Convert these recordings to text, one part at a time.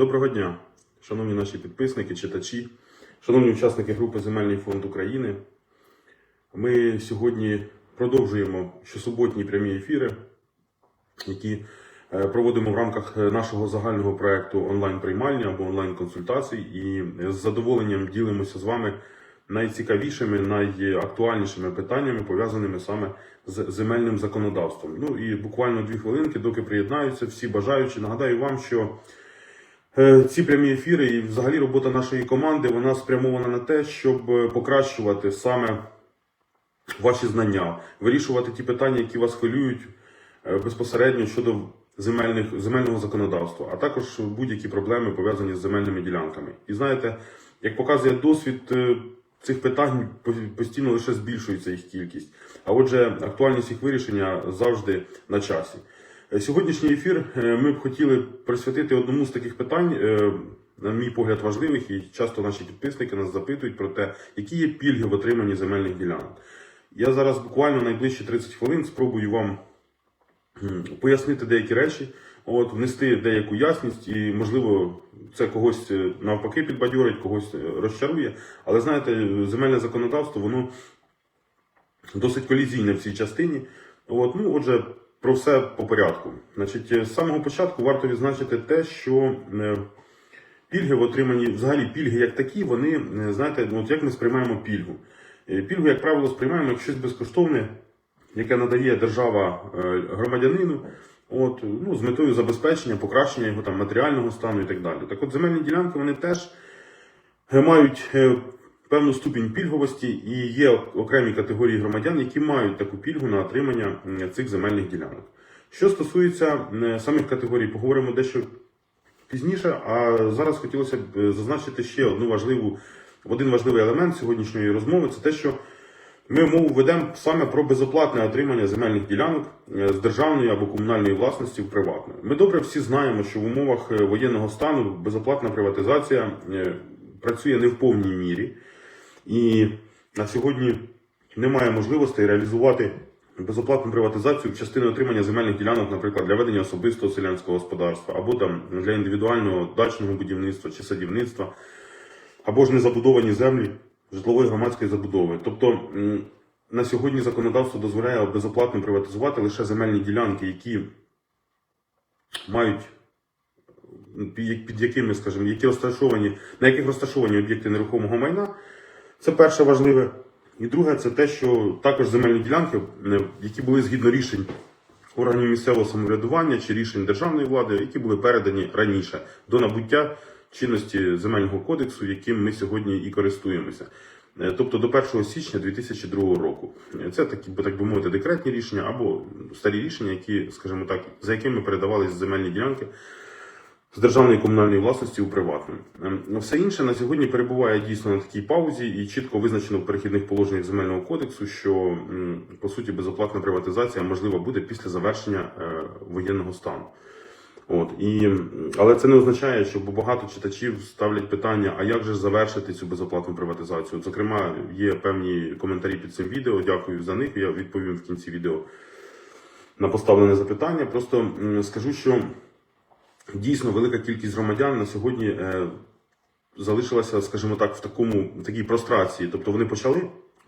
Доброго дня, шановні наші підписники, читачі, шановні учасники групи Земельний фонд України. Ми сьогодні продовжуємо щосуботні прямі ефіри, які е, проводимо в рамках е, нашого загального проекту онлайн-приймальні або онлайн-консультацій. І з задоволенням ділимося з вами найцікавішими, найактуальнішими питаннями, пов'язаними саме з земельним законодавством. Ну і буквально дві хвилинки, доки приєднаються всі бажаючі. Нагадаю вам, що Ці прямі ефіри і взагалі робота нашої команди вона спрямована на те, щоб е, покращувати саме ваші знання, вирішувати ті питання, які вас хвилюють е, безпосередньо щодо земельних, земельного законодавства, а також будь-які проблеми пов'язані з земельними ділянками. І знаєте, як показує досвід, е, цих питань постійно лише збільшується їх кількість. А отже, актуальність їх вирішення завжди на часі. Е, Сьогоднішній ефір е, ми б хотіли присвятити одному з таких питань, е, на мій погляд, важливих, і часто наші підписники нас запитують про те, які є пільги в отриманні земельних ділянок. Я зараз буквально найближчі 30 хвилин спробую вам пояснити деякі речі, от, внести деяку ясність, і, можливо, це когось навпаки підбадьорить, когось розчарує. Але знаєте, земельне законодавство, воно досить колізійне в цій частині. От, ну, отже, про все по порядку. Значить, е, з самого початку варто відзначити те, що е, пільги в отриманні, взагалі пільги як такі, вони, е, знаєте, ну, от як ми сприймаємо пільгу. Пільгу, як правило, сприймаємо як щось безкоштовне, яке надає держава громадянину, от, ну, з метою забезпечення, покращення його там, матеріального стану і так далі. Так от земельні ділянки вони теж мають певну ступінь пільговості і є окремі категорії громадян, які мають таку пільгу на отримання цих земельних ділянок. Що стосується самих категорій, поговоримо дещо пізніше. А зараз хотілося б е, зазначити ще одну важливу, один важливий елемент сьогоднішньої розмови це те, що ми мову ведемо саме про безоплатне отримання земельних ділянок е, з державної або комунальної власності в приватну. Ми добре всі знаємо, що в умовах е, воєнного стану безоплатна приватизація працює не в повній мірі, і на сьогодні немає можливості реалізувати безоплатну приватизацію в частини отримання земельних ділянок, наприклад, для ведення особистого селянського господарства, або там для індивідуального дачного будівництва чи садівництва, або ж незабудовані землі житлової громадської забудови. Тобто на сьогодні законодавство дозволяє безоплатно приватизувати лише земельні ділянки, які мають під якими, скажімо, які розташовані, на яких розташовані об'єкти нерухомого майна. Це перше важливе. І друге, це те, що також земельні ділянки, е, які були згідно рішень органів місцевого самоврядування чи рішень державної влади, які були передані раніше до набуття чинності земельного кодексу, яким ми сьогодні і користуємося. Е, Тобто до 1 січня 2002 року. Е, Це такі, так би мовити, декретні рішення або старі рішення, які, скажімо так, за якими передавались земельні ділянки з державної комунальної власності у приватну. Ем, Все інше на сьогодні перебуває дійсно на такій паузі і чітко визначено в перехідних положеннях земельного кодексу, що по суті безоплатна приватизація можлива буде після завершення е, воєнного стану. От і але це не означає, що багато читачів ставлять питання: а як же завершити цю безоплатну приватизацію? От, Зокрема, є певні коментарі під цим відео. Дякую за них. Я відповім в кінці відео на поставлене запитання. Просто скажу, що дійсно велика кількість громадян на сьогодні е, залишилася, скажімо так, в такому в такій прострації. Тобто вони почали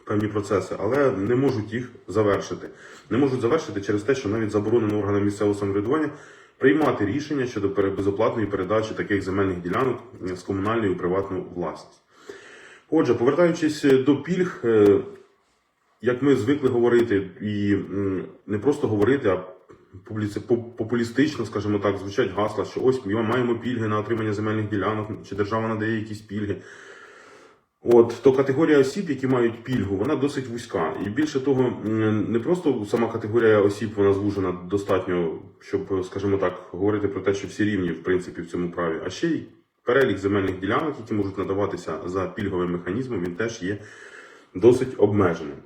певні процеси, але не можуть їх завершити. Не можуть завершити через те, що навіть заборонено органам місцевого самоврядування приймати рішення щодо безоплатної передачі таких земельних ділянок е, з комунальної у приватну власність. Отже, повертаючись е, до пільг, як ми звикли говорити, і не просто говорити, а популістично, скажімо так, звучать гасла, що ось ми маємо пільги на отримання земельних ділянок, чи держава надає якісь пільги. От то категорія осіб, які мають пільгу, вона досить вузька. І більше того, не просто сама категорія осіб вона звужена достатньо, щоб, скажімо так, говорити про те, що всі рівні в принципі в цьому праві, а ще й перелік земельних ділянок, які можуть надаватися за пільговим механізмом, він теж є досить обмеженим.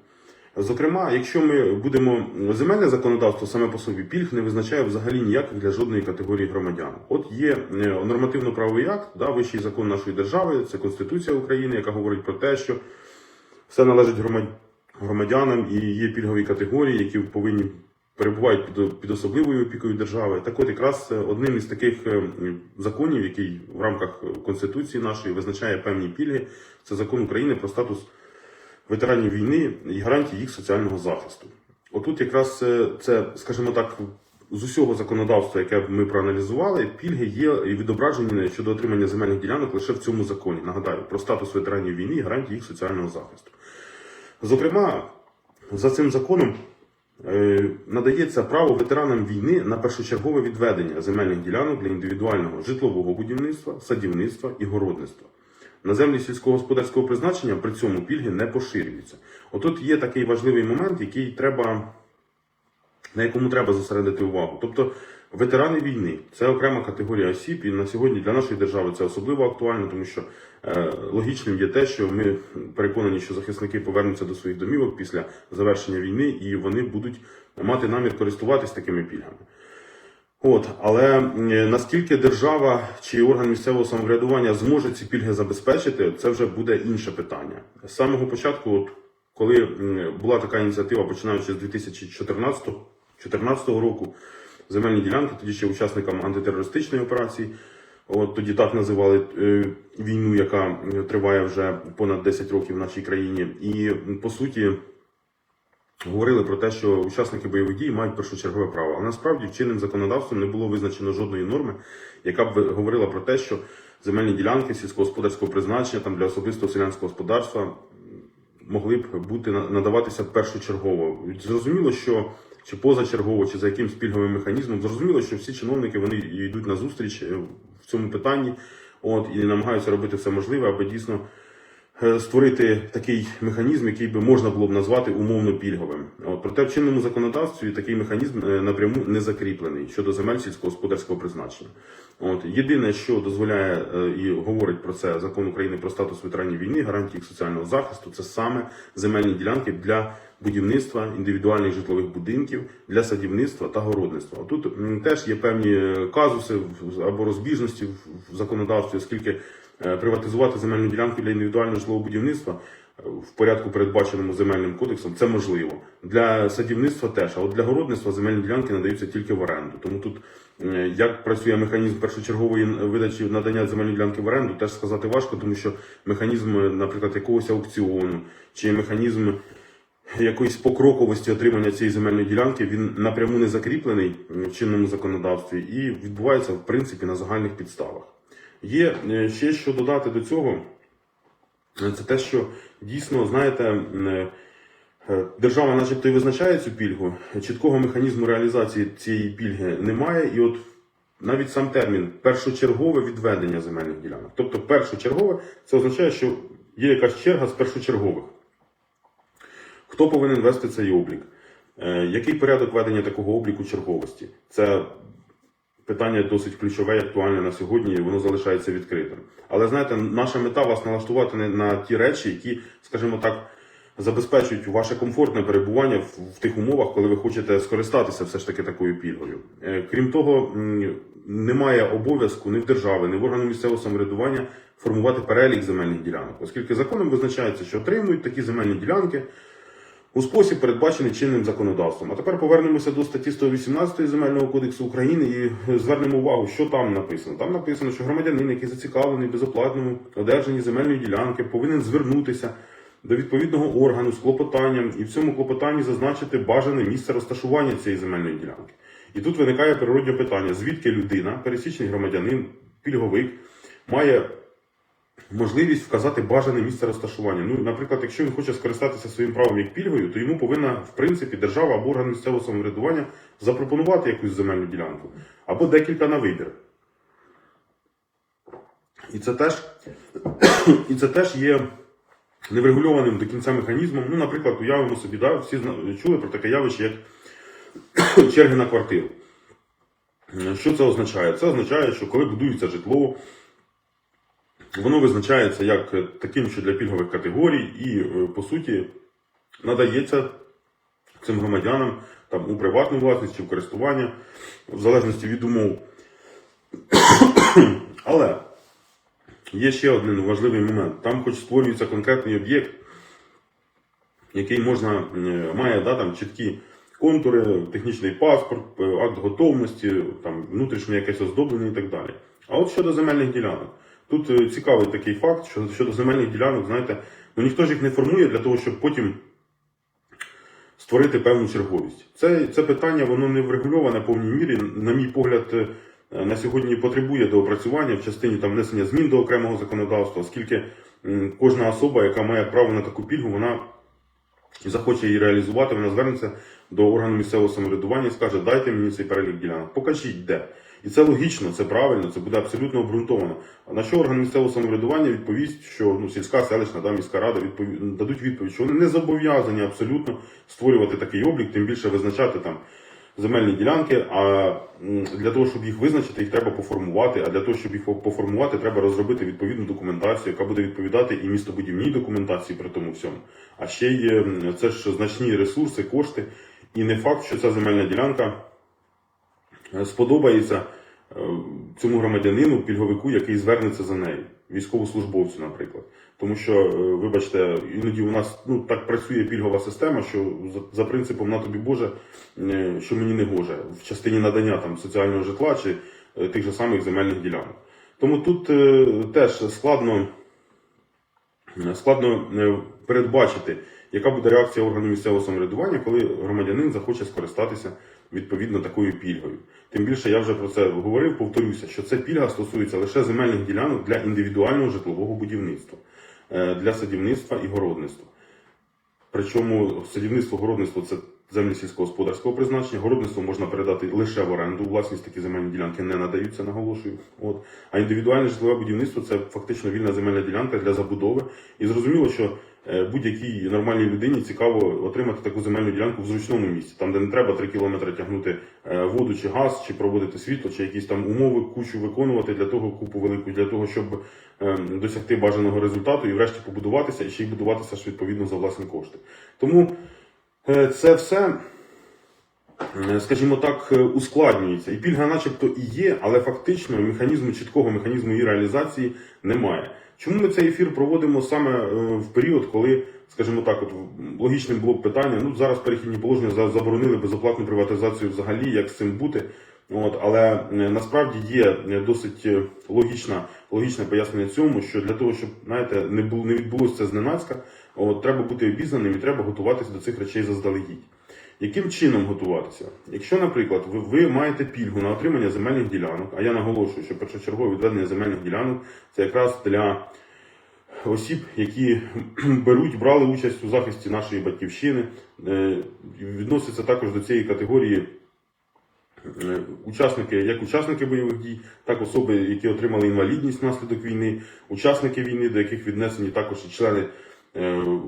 Зокрема, якщо ми будемо земельне законодавство саме по собі пільг не визначає взагалі ніяких для жодної категорії громадян. От є е, нормативно-правовий акт, да, вищий закон нашої держави, це Конституція України, яка говорить про те, що все належить громадянам і є пільгові категорії, які повинні перебувають під, під особливою опікою держави. Так от якраз е, одним із таких е, законів, який в рамках Конституції нашої визначає певні пільги, це закон України про статус ветеранів війни і гарантії їх соціального захисту. Отут якраз е, це, скажімо так, з усього законодавства, яке ми проаналізували, пільги є і відображені щодо отримання земельних ділянок лише в цьому законі. Нагадаю, про статус ветеранів війни і гарантії їх соціального захисту. Зокрема, за цим законом е, надається право ветеранам війни на першочергове відведення земельних ділянок для індивідуального житлового будівництва, садівництва і городництва. На землі сільськогосподарського призначення при цьому пільги не поширюються. Отут є такий важливий момент, який треба, на якому треба зосередити увагу. Тобто ветерани війни це окрема категорія осіб, і на сьогодні для нашої держави це особливо актуально, тому що е, логічним є те, що ми переконані, що захисники повернуться до своїх домівок після завершення війни, і вони будуть мати намір користуватись такими пільгами. От, але наскільки держава чи орган місцевого самоврядування зможе ці пільги забезпечити, це вже буде інше питання. З самого початку, от, коли була така ініціатива, починаючи з 2014 2014 року, земельні ділянки, тоді ще учасникам антитерористичної операції, от тоді так називали е, війну, яка триває вже понад 10 років в нашій країні, і по суті говорили про те, що учасники бойових дій мають першочергове право. Але насправді чинним законодавством не було визначено жодної норми, яка б говорила про те, що земельні ділянки сільськогосподарського призначення там для особистого селянського господарства могли б бути надаватися першочергово. Зрозуміло, що чи позачергово, чи за якимсь пільговим механізмом, зрозуміло, що всі чиновники вони йдуть на зустріч е, в цьому питанні, от і намагаються робити все можливе, аби дійсно створити такий механізм, який би можна було б назвати умовно пільговим. От, проте в чинному законодавстві такий механізм е, напряму не закріплений щодо земель сільськогосподарського призначення. От, єдине, що дозволяє е, і говорить про це закон України про статус ветеранів війни, гарантії їх соціального захисту, це саме земельні ділянки для будівництва індивідуальних житлових будинків для садівництва та городництва. Тут теж є певні е, казуси або розбіжності в- законодавстві, оскільки е, приватизувати земельну ділянку для індивідуального житлового будівництва в порядку, передбаченому земельним кодексом, це можливо. Для садівництва теж, а от для городництва земельні ділянки надаються тільки в оренду. Тому тут як працює механізм першочергової видачі надання земельної ділянки в оренду, теж сказати важко, тому що механізм, е, наприклад, якогось аукціону чи механізм якоїсь покроковості отримання цієї земельної ділянки він напряму не закріплений в чинному законодавстві і відбувається в принципі на загальних підставах. Є е, ще що додати до цього, е, це те, що дійсно, знаєте, е, е, держава, начебто, і визначає цю пільгу, чіткого механізму реалізації цієї пільги немає, і от навіть сам термін першочергове відведення земельних ділянок. Тобто, першочергове це означає, що є якась черга з першочергових. Хто повинен вести цей облік? Е, Який порядок ведення такого обліку черговості? Це питання досить ключове і актуальне на сьогодні, і воно залишається відкритим. Але знаєте, наша мета вас налаштувати на ті речі, які, скажімо так, забезпечують ваше комфортне перебування в, тих умовах, коли ви хочете скористатися все ж таки такою пільгою. Е, Крім того, немає обов'язку ні в держави, ні в органу місцевого самоврядування формувати перелік земельних ділянок, оскільки законом визначається, що отримують такі земельні ділянки у спосіб, передбачений чинним законодавством. А тепер повернемося до статті 118 Земельного кодексу України і звернемо увагу, що там написано. Там написано, що громадянин, який зацікавлений в безоплатному одержанні земельної ділянки, повинен звернутися до відповідного органу з клопотанням і в цьому клопотанні зазначити бажане місце розташування цієї земельної ділянки. І тут виникає природне питання: звідки людина, пересічний громадянин, пільговик, має можливість вказати бажане місце розташування. Ну, наприклад, якщо він хоче скористатися своїм правом як пільгою, то йому повинна, в принципі, держава або орган місцевого самоврядування запропонувати якусь земельну ділянку або декілька на вибір. І це теж, і це теж є неврегульованим до кінця механізмом. Ну, наприклад, уявимо собі, да, всі чули про таке явище, як черги на квартиру. Що це означає? Це означає, що коли будується житло, Воно визначається як таким, що для пільгових категорій, і е, по суті надається цим громадянам там у приватну власність чи в користування, в залежності від умов. Але є ще один важливий момент. Там, хоч створюється конкретний об'єкт, який можна, е, має да, там, чіткі контури, технічний паспорт, е, акт готовності, там, внутрішнє якесь оздоблення і так далі. А от щодо земельних ділянок. Тут е, цікавий такий факт, що щодо земельних ділянок, знаєте, ну ніхто ж їх не формує для того, щоб потім створити певну черговість. Це, це питання воно не врегульоване в повній мірі. На мій погляд, на сьогодні потребує доопрацювання в частині там внесення змін до окремого законодавства, оскільки кожна особа, яка має право на таку пільгу, вона захоче її реалізувати, вона звернеться до органу місцевого самоврядування і скаже, дайте мені цей перелік ділянок, покажіть де. І це логічно, це правильно, це буде абсолютно обґрунтовано. На що орган місцевого самоврядування відповість, що ну, сільська селищна да, міська рада відпові... дадуть відповідь, що вони не зобов'язані абсолютно створювати такий облік, тим більше визначати там земельні ділянки. А для того, щоб їх визначити, їх треба поформувати. А для того, щоб їх поформувати, треба розробити відповідну документацію, яка буде відповідати і містобудівній документації при тому всьому. А ще є це ж значні ресурси, кошти. І не факт, що ця земельна ділянка е, сподобається е, цьому громадянину, пільговику, який звернеться за нею, військовослужбовцю, наприклад. Тому що, е, вибачте, іноді у нас ну так працює пільгова система, що за, принципом на тобі Боже, е, що мені не гоже в частині надання там соціального житла чи е, тих же самих земельних ділянок. Тому тут теж складно, складно передбачити, яка буде реакція органу місцевого самоврядування, коли громадянин захоче скористатися відповідно такою пільгою. Тим більше я вже про це говорив, повторюся, що ця пільга стосується лише земельних ділянок для індивідуального житлового будівництва, для садівництва і городництва. Причому садівництво, городництво це землі сільськогосподарського призначення. Городництво можна передати лише в оренду. Власність такі земельні ділянки не надаються, наголошую. От. А індивідуальне житлове будівництво це фактично вільна земельна ділянка для забудови. І зрозуміло, що е, будь-якій нормальній людині цікаво отримати таку земельну ділянку в зручному місці, там, де не треба 3 кілометри тягнути е, воду чи газ, чи проводити світло, чи якісь там умови кучу виконувати для того, купу велику, для того, щоб е, досягти бажаного результату і врешті побудуватися, і ще й будуватися ж відповідно за власні кошти. Тому е, це все. е, Скажімо так, е, ускладнюється. І пільга, начебто, і є, але фактично механізму чіткого механізму її реалізації немає. Чому ми цей ефір проводимо саме е, в період, коли, скажімо так, от логічним було б питання, ну зараз перехідні положення заборонили безоплатну приватизацію взагалі, як з цим бути. От, але е, насправді є е, досить логічна, логічне пояснення цьому, що для того, щоб знаєте, не було не відбулося це зненацька, от, треба бути обізнаним і треба готуватися до цих речей заздалегідь. Яким чином готуватися? Якщо, наприклад, ви, ви маєте пільгу на отримання земельних ділянок, а я наголошую, що першочергове відведення земельних ділянок це якраз для осіб, які беруть, брали участь у захисті нашої батьківщини, е, відносяться також до цієї категорії е, учасники, як учасники бойових дій, так особи, які отримали інвалідність внаслідок війни, учасники війни, до яких віднесені також і члени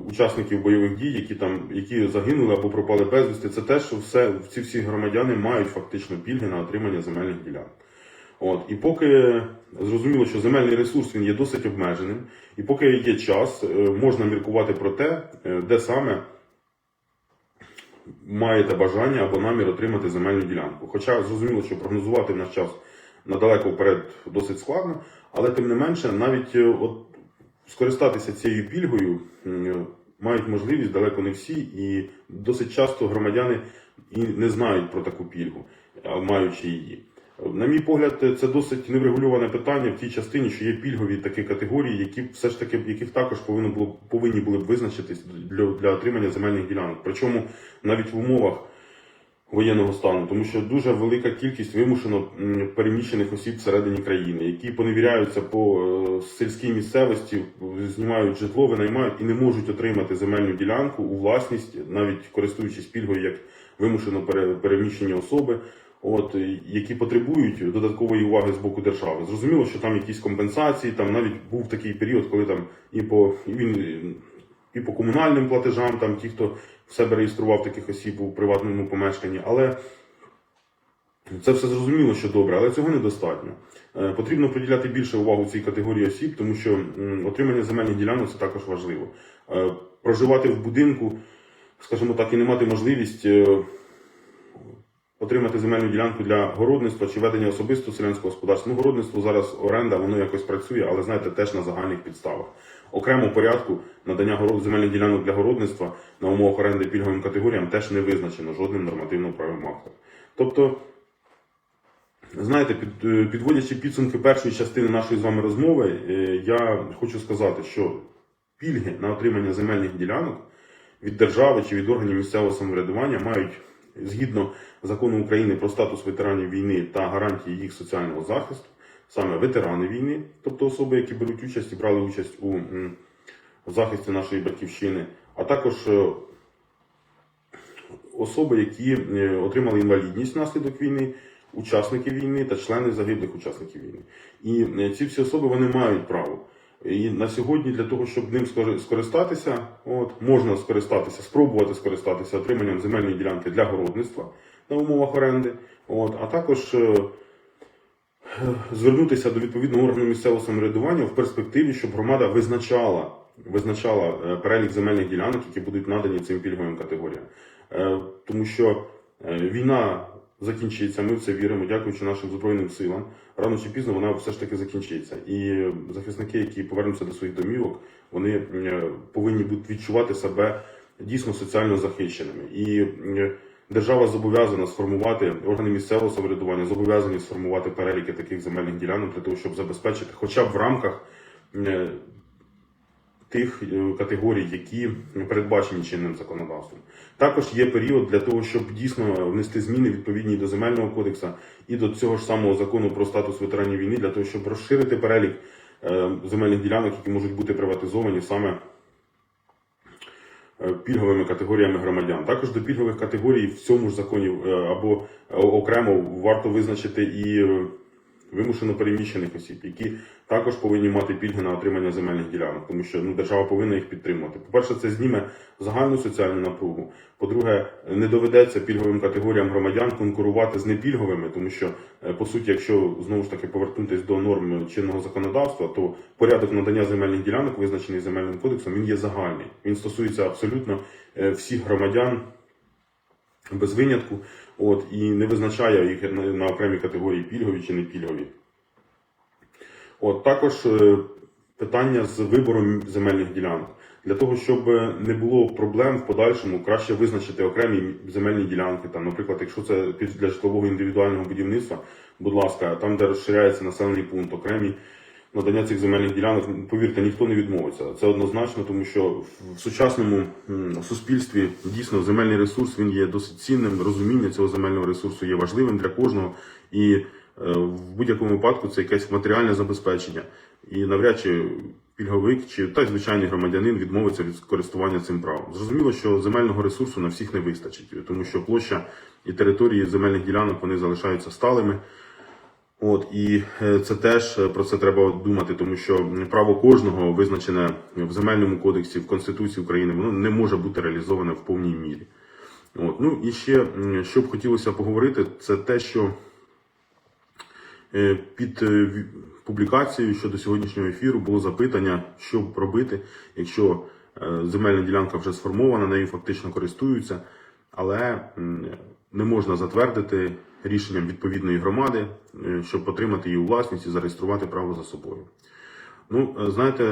учасників бойових дій, які там які загинули або пропали безвісти. Це те, що все ці всі громадяни мають фактично пільги на отримання земельних ділянок. От і поки зрозуміло, що земельний ресурс він є досить обмеженим, і поки є час, е, можна міркувати про те, е, де саме маєте бажання або намір отримати земельну ділянку. Хоча зрозуміло, що прогнозувати наш час надалеко вперед досить складно, але тим не менше, навіть е, от скористатися цією пільгою мають можливість далеко не всі, і досить часто громадяни і не знають про таку пільгу, маючи її. На мій погляд, це досить неврегульоване питання в тій частині, що є пільгові такі категорії, які все ж таки яких також повинно було повинні були б визначитись для, для отримання земельних ділянок. Причому навіть в умовах воєнного стану, тому що дуже велика кількість вимушено переміщених осіб всередині країни, які поневіряються по е, сільській місцевості, знімають житло, винаймають і не можуть отримати земельну ділянку у власність, навіть користуючись пільгою як вимушено пере- переміщені особи. От які потребують додаткової уваги з боку держави. Зрозуміло, що там якісь компенсації, там навіть був такий період, коли там і по він і по комунальним платежам, там ті, хто в себе реєстрував таких осіб у приватному помешканні, але це все зрозуміло, що добре, але цього недостатньо. Е, Потрібно приділяти більше увагу цій категорії осіб, тому що отримання земельних ділянок це також важливо. Е, Проживати в будинку, скажімо так, і не мати можливість е, отримати земельну ділянку для городництва чи ведення особистого селянського господарства. Ну, городництво зараз оренда, воно якось працює, але знаєте, теж на загальних підставах. Окремо порядку надання земельних ділянок для городництва на умовах оренди пільговим категоріям теж не визначено жодним нормативно-правовим актом. Тобто, знаєте, е, підводячи підсумки першої частини нашої з вами розмови, е, я хочу сказати, що пільги на отримання земельних ділянок від держави чи від органів місцевого самоврядування мають згідно закону України про статус ветеранів війни та гарантії їх соціального захисту, саме ветерани війни, тобто особи, які беруть участь і брали участь у захисті нашої батьківщини, а також е, особи, які е, отримали інвалідність внаслідок війни, учасники війни та члени загиблих учасників війни. І е, ці всі особи вони мають право. І на сьогодні для того, щоб ним скори- скористатися, от, можна скористатися, спробувати скористатися отриманням земельної ділянки для городництва на умовах оренди, от, а також е, звернутися до відповідного органу місцевого самоврядування в перспективі, щоб громада визначала, визначала е, перелік земельних ділянок, які будуть надані цим пільговим категоріям. Е, Тому що е, війна закінчиться, ми в це віримо, дякуючи нашим Збройним силам. Рано чи пізно вона все ж таки закінчиться. І захисники, які повернуться до своїх домівок, вони е, повинні будуть відчувати себе дійсно соціально захищеними. І е, держава зобов'язана сформувати органи місцевого самоврядування, зобов'язані сформувати переліки таких земельних ділянок для того, щоб забезпечити, хоча б в рамках е, тих е, категорій, які передбачені чинним законодавством. Також є період для того, щоб дійсно внести зміни відповідні до земельного кодексу і до цього ж самого закону про статус ветеранів війни, для того, щоб розширити перелік е, земельних ділянок, які можуть бути приватизовані саме е, пільговими категоріями громадян. Також до пільгових категорій в цьому ж законі або окремо варто визначити і вимушено переміщених осіб, які також повинні мати пільги на отримання земельних ділянок, тому що ну, держава повинна їх підтримувати. По-перше, це зніме загальну соціальну напругу. По-друге, не доведеться пільговим категоріям громадян конкурувати з непільговими, тому що е, по суті, якщо знову ж таки повернутися до норм чинного законодавства, то порядок надання земельних ділянок, визначений земельним кодексом, він є загальний. Він стосується абсолютно е, всіх громадян без винятку, от і не визначає їх на, на окремі категорії пільгові чи не пільгові. От також е, питання з вибором земельних ділянок. Для того, щоб не було проблем в подальшому, краще визначити окремі земельні ділянки. Там, наприклад, якщо це для житлового індивідуального будівництва, будь ласка, там, де розширяється населений пункт, окремі надання цих земельних ділянок, повірте, ніхто не відмовиться. Це однозначно, тому що в сучасному суспільстві дійсно земельний ресурс він є досить цінним. Розуміння цього земельного ресурсу є важливим для кожного, і е, в будь-якому випадку це якесь матеріальне забезпечення. І навряд чи пільговик чи та й звичайний громадянин відмовиться від користування цим правом. Зрозуміло, що земельного ресурсу на всіх не вистачить, тому що площа і території земельних ділянок вони залишаються сталими. От і е, це теж е, про це треба думати, тому що право кожного визначене в земельному кодексі в Конституції України, воно не може бути реалізоване в повній мірі. От ну і ще що б хотілося поговорити, це те, що е, під публікацією щодо сьогоднішнього ефіру було запитання, що робити, якщо земельна ділянка вже сформована, нею фактично користуються, але не можна затвердити рішенням відповідної громади, е, щоб отримати її у власність і зареєструвати право за собою. Ну, е, знаєте,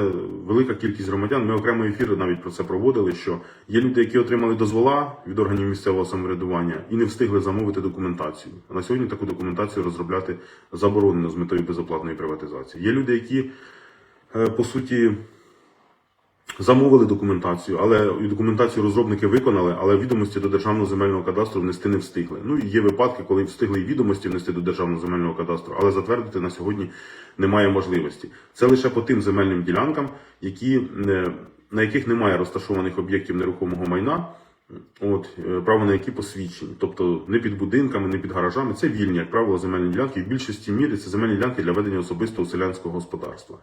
велика кількість громадян, ми окремо ефіри навіть про це проводили, що є люди, які отримали дозвола від органів місцевого самоврядування і не встигли замовити документацію. А на сьогодні таку документацію розробляти заборонено з метою безоплатної приватизації. Є люди, які е, по суті замовили документацію, але і документацію розробники виконали, але відомості до державного земельного кадастру внести не встигли. Ну є випадки, коли встигли і відомості внести до державного земельного кадастру, але затвердити на сьогодні немає можливості. Це лише по тим земельним ділянкам, які е, на яких немає розташованих об'єктів нерухомого майна. От е, право на які посвідчені, тобто не під будинками, не під гаражами. Це вільні, як правило, земельні ділянки. І в більшості мірі це земельні ділянки для ведення особистого селянського господарства.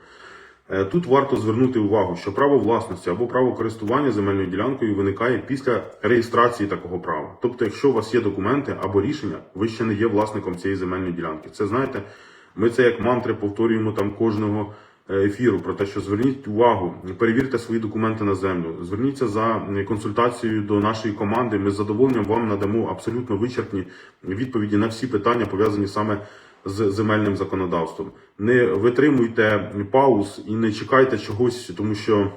Е, Тут варто звернути увагу, що право власності або право користування земельною ділянкою виникає після реєстрації такого права. Тобто, якщо у вас є документи або рішення, ви ще не є власником цієї земельної ділянки. Це знаєте, ми це як мантри повторюємо там кожного е, ефіру про те, що зверніть увагу, перевірте свої документи на землю, зверніться за консультацією до нашої команди. Ми з задоволенням вам надамо абсолютно вичерпні відповіді на всі питання, пов'язані саме з земельним законодавством. Не витримуйте пауз і не чекайте чогось, тому що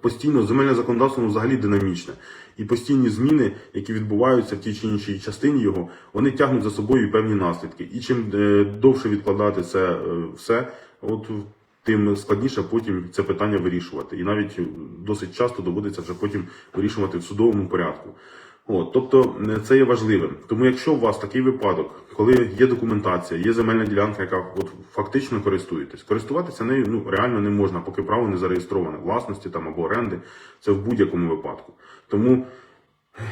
постійно земельне законодавство взагалі динамічне. І постійні зміни, які відбуваються в тій чи іншій частині його, вони тягнуть за собою певні наслідки. І чим е, довше відкладати це е, все, от тим складніше потім це питання вирішувати. І навіть досить часто доводиться вже потім вирішувати в судовому порядку. От, тобто це є важливим. Тому якщо у вас такий випадок, коли є документація, є земельна ділянка, яка от фактично користуєтесь, користуватися нею ну реально не можна, поки право не зареєстроване власності там або оренди, це в будь-якому випадку. Тому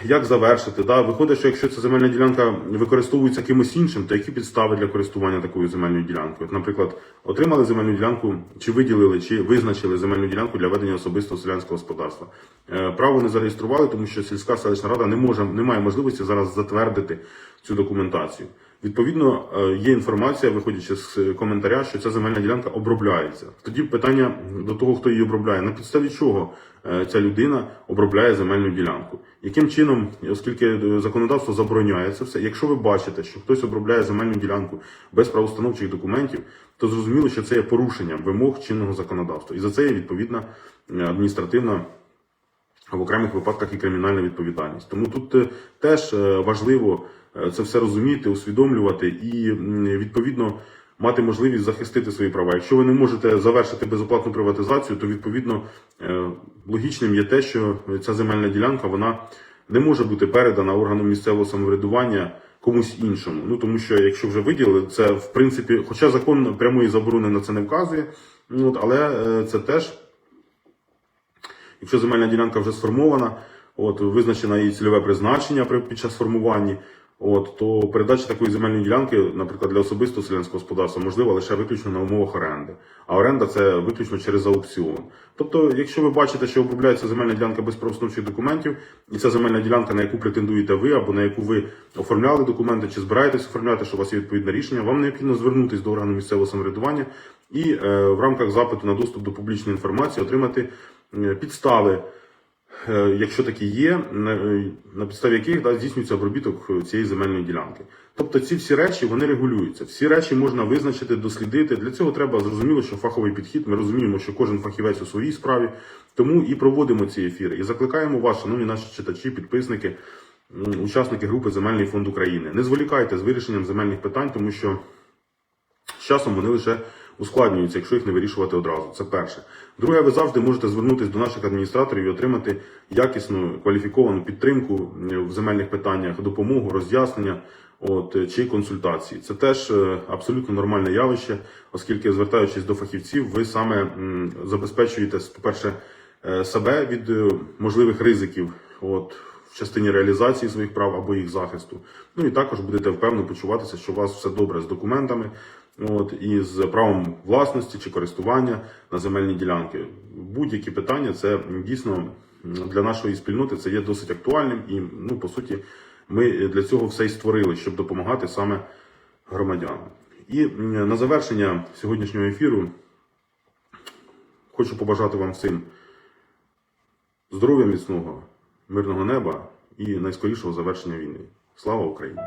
як завершити? Да? Виходить, що якщо ця земельна ділянка використовується кимось іншим, то які підстави для користування такою земельною ділянкою? Наприклад, отримали земельну ділянку, чи виділили, чи визначили земельну ділянку для ведення особистого селянського господарства. Е, Право не зареєстрували, тому що сільська селищна рада не може, не має можливості зараз затвердити цю документацію. Відповідно, е, є інформація, виходячи з е, коментаря, що ця земельна ділянка обробляється. Тоді питання до того, хто її обробляє, на підставі чого е, ця людина обробляє земельну ділянку. Яким чином, оскільки законодавство забороняє це все, якщо ви бачите, що хтось обробляє земельну ділянку без правоустановчих документів, то зрозуміло, що це є порушенням вимог чинного законодавства, і за це є відповідна адміністративна в окремих випадках і кримінальна відповідальність. Тому тут теж важливо це все розуміти, усвідомлювати і відповідно мати можливість захистити свої права. Якщо ви не можете завершити безоплатну приватизацію, то відповідно е, логічним є те, що ця земельна ділянка вона не може бути передана органам місцевого самоврядування. Комусь іншому, ну тому що якщо вже виділили, це в принципі, хоча закон прямої заборони на це не вказує, ну, от, але е, це теж Якщо земельна ділянка вже сформована, от визначено її цільове призначення при під час формування, от то передача такої земельної ділянки, наприклад, для особистого селянського господарства, можлива лише виключно на умовах оренди. А оренда це виключно через аукціон. Тобто, якщо ви бачите, що обробляється земельна ділянка без правоустановчих документів, і ця земельна ділянка, на яку претендуєте ви, або на яку ви оформляли документи, чи збираєтесь оформляти, що у вас є відповідне рішення, вам необхідно звернутися до органу місцевого самоврядування і е, в рамках запиту на доступ до публічної інформації отримати е, підстави, якщо такі є, на, е, підставі яких да, здійснюється обробіток е, цієї земельної ділянки. Тобто ці всі речі вони регулюються. Всі речі можна визначити, дослідити. Для цього треба зрозуміло, що фаховий підхід. Ми розуміємо, що кожен фахівець у своїй справі, тому і проводимо ці ефіри. І закликаємо вас, шановні наші читачі, підписники, учасники групи Земельний фонд України. Не зволікайте з вирішенням земельних питань, тому що з часом вони лише ускладнюються, якщо їх не вирішувати одразу. Це перше. Друге, ви завжди можете звернутися до наших адміністраторів і отримати якісну кваліфіковану підтримку е, в земельних питаннях, допомогу, роз'яснення. От е, чи консультації, це теж е, абсолютно нормальне явище, оскільки звертаючись до фахівців, ви саме забезпечуєте, по-перше, себе від можливих ризиків, от в частині реалізації своїх прав або їх захисту. Ну і також будете впевнено почуватися, що у вас все добре з документами, от і з правом власності чи користування на земельні ділянки. Будь-які питання це дійсно для нашої спільноти це є досить актуальним і ну по суті. Ми для цього все і створили, щоб допомагати саме громадянам. І на завершення сьогоднішнього ефіру хочу побажати вам всім здоров'я міцного, мирного неба і найскорішого завершення війни. Слава Україні!